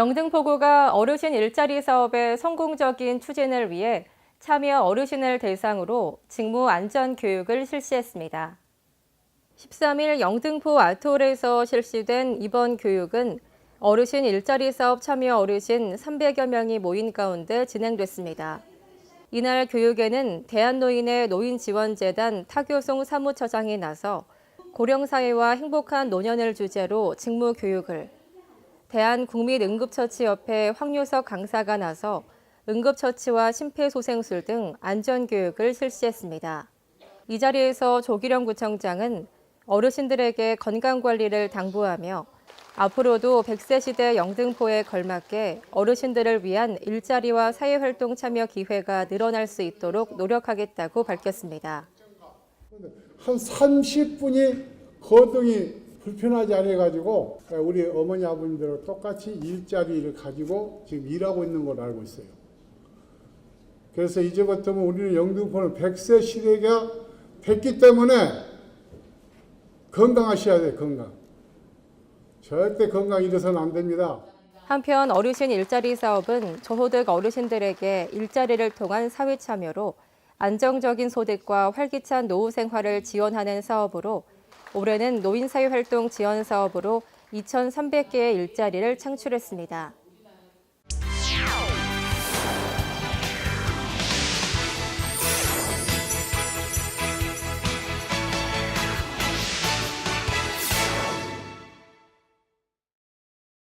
영등포구가 어르신 일자리 사업의 성공적인 추진을 위해 참여 어르신을 대상으로 직무 안전 교육을 실시했습니다. 13일 영등포 아트홀에서 실시된 이번 교육은 어르신 일자리 사업 참여 어르신 300여 명이 모인 가운데 진행됐습니다. 이날 교육에는 대한노인의 노인지원재단 타교송 사무처장이 나서 고령사회와 행복한 노년을 주제로 직무 교육을, 대한국민응급처치협회 황유석 강사가 나서 응급처치와 심폐소생술 등 안전교육을 실시했습니다. 이 자리에서 조기령 구청장은 어르신들에게 건강관리를 당부하며 앞으로도 100세 시대 영등포에 걸맞게 어르신들을 위한 일자리와 사회활동 참여 기회가 늘어날 수 있도록 노력하겠다고 밝혔습니다. 한 30분이 거동이 불편하지 않아 가지고 우리 어머니 아버님들하고 똑같이 일자리를 가지고 지금 일하고 있는 걸로 알고 있어요. 그래서 이제부터는 우리는 영등포는 100세 시대가 됐기 때문에 건강하셔야 돼요, 건강. 절대 건강 잃어서는 안 됩니다. 한편 어르신 일자리 사업은 저소득 어르신들에게 일자리를 통한 사회 참여로 안정적인 소득과 활기찬 노후 생활을 지원하는 사업으로 올해는 노인 사회 활동 지원 사업으로 2,300개의 일자리를 창출했습니다.